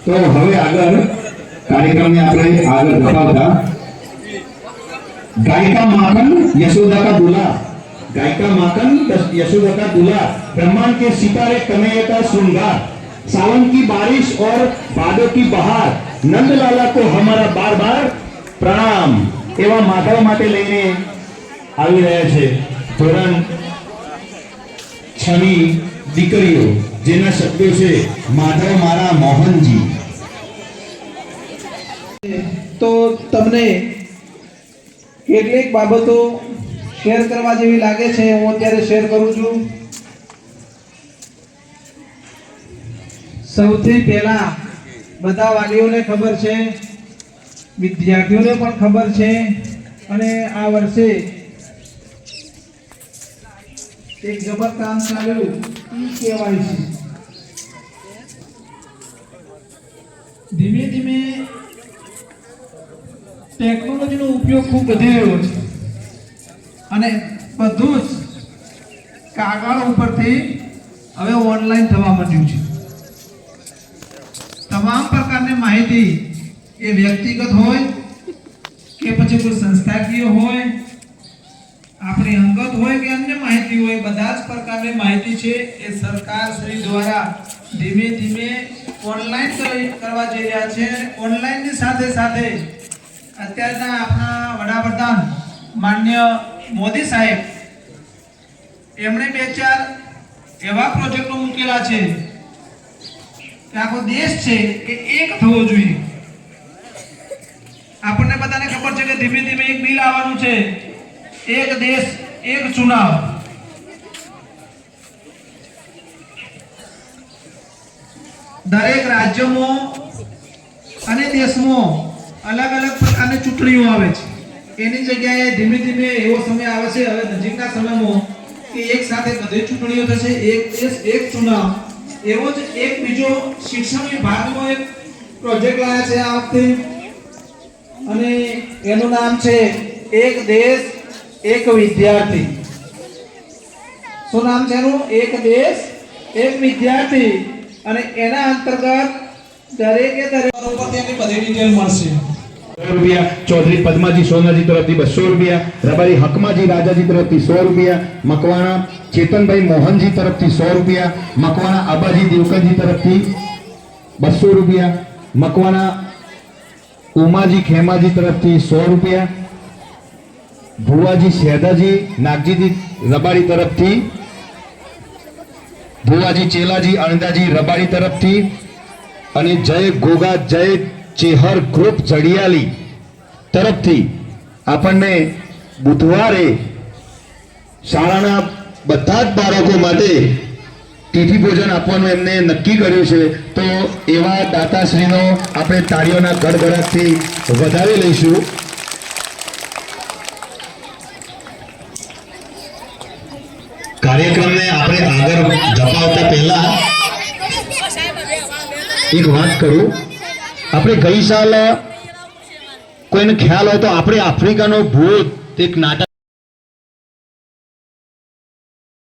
તો હવે આગળ કાર્યક્રમને આપણે આગળ ધપાવતા गायिका माखन यशोदा का दूल्हा गायिका माखन यशोदा का दूल्हा ब्रह्मांड के सितारे कन्हैया का श्रृंगार सावन की बारिश और बादों की बहार नंदलाला को हमारा बार बार प्रणाम એવા માધવ માટે લઈને આવી રહ્યા છે ધોરણ છની દીકરીઓ, જેના શબ્દો છે, માધવ મારા મોહનજી. તો તમને કેટલીક બાબતો શેર કરવા જેવી લાગે છે, હું અત્યારે શેર કરું છું. સૌથી પહેલા બધા વાલીઓને ખબર છે, વિદ્યાર્થીઓને પણ ખબર છે, અને આ વર્ષે એક જબર કામ ચાલ્યું ઈ કહેવાય છે. ધીમે ધીમે ટેકનોલોજીનો ઉપયોગ ખૂબ વધી રહ્યો છે. અને બધું જ કાગળ ઉપરથી હવે ઓનલાઈન થવા માંડ્યું છે. તમામ પ્રકારની માહિતી એ વ્યક્તિગત હોય કે પછી કોઈ સંસ્થાકીય હોય આપણી અંગત હોય કે અન્ય માહિતી હોય, બધા જ પ્રકારની માહિતી છે એ સરકાર શ્રી દ્વારા ધીમે ધીમે ઓનલાઈન કરવા જઈ રહ્યા છે. ઓનલાઈનની સાથે સાથે અત્યારના આપણા વડાપ્રધાન માન્ય મોદી સાહેબ, એમણે બે ચાર એવા પ્રોજેક્ટો મૂકેલા છે કે આખો દેશ છે એ એક થવો જોઈએ. આપણને બધાને ખબર છે કે ધીમે ધીમે એક બિલ આવવાનું છે. એક દેશ એક ચુનાવ દરેક રાજ્યમાં અને દેશમાં અલગ અલગ પ્રકારની ચૂંટણીઓ આવે છે. એની જગ્યાએ ધીમે ધીમે એવો સમય આવે છે. હવે નજીકના સમયમાં કે એક સાથે બધી ચૂંટણીઓ થશે. એક દેશ, એક ચુનાવ. એવો જ એક બીજો શિક્ષણ વિભાગનો એક પ્રોજેક્ટ લાવ્યા છે આ વખતે. અને એનું નામ છે એક દેશ એક વિદ્યાર્થી. શું નામ છે એનું? એક દેશ એક વિદ્યાર્થી. અને એના અંતર્ગત દરેકે દરેક ઉપર તેની બધી ડિટેલ મળશે. સો રૂપિયા ચૌધરી પદ્માજી સોનાજી તરફથી બસો રૂપિયા રબારી હકમાજી રાજાજી તરફથી સો રૂપિયા મકવાણા ચેતનભાઈ મોહનજી તરફથી સો રૂપિયા મકવાણા આબાજી દેવકરજી તરફથી બસો રૂપિયા મકવાણા ઉમાજી ખેમાજી તરફથી સો રૂપિયા ભુવાજી શેદાજી નાગજીજી રબારી તરફથી, ભુવાજી ચેલાજી અણદાજી રબારી તરફથી અને જય ગોગા, જય ચેહર ગ્રુપ જડિયાલી તરફથી આપણને બુધવારે શાળાના બધા જ બાળકો માટે તિથિ ભોજન આપવાનું એમને નક્કી કર્યું છે. તો એવા દાતાશ્રીનો આપણે તાળીઓના ગડગડાટથી વધાવી લઈશું. કાર્યક્રમને આપણે આગળ ધપાવતા પહેલા એક વાત કરું. આપણે ગઈ સાલ, કોઈને ખ્યાલ હોય તો આપણે આફ્રિકાનો ભૂત, એક નાટક